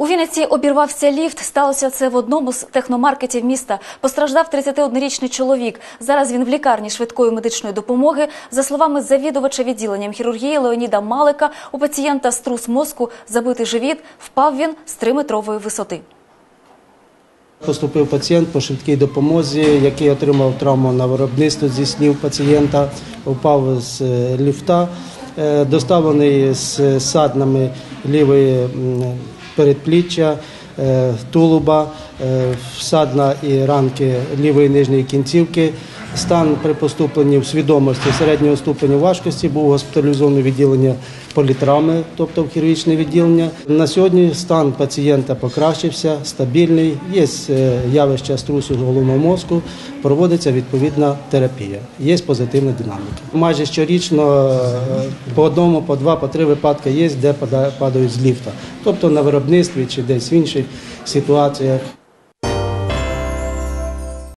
У Вінниці обірвався ліфт. Сталося це в одному з техномаркетів міста. Постраждав 31-річний чоловік. Зараз він в лікарні швидкої медичної допомоги. За словами завідувача відділенням хірургії Леоніда Малика, у пацієнта струс мозку, забитий живіт, впав він з 3-метрової висоти. Поступив пацієнт по швидкій допомозі, який отримав травму на виробництво зі слів пацієнта, упав з е, ліфта, е, доставлений з саднами лівої передпліччя, е, тулуба, е, всадна і ранки лівої нижньої кінцівки. Стан при поступленні в свідомості середнього ступеню важкості був госпіталізований відділення політравми, тобто в хірургічне відділення. На сьогодні стан пацієнта покращився, стабільний. Є е, явище струсу головного мозку, проводиться відповідна терапія. Є позитивна динаміка. Майже щорічно е, по одному, по два, по три випадки є, де пада- падають з ліфта, тобто на виробництві чи десь в інших ситуаціях.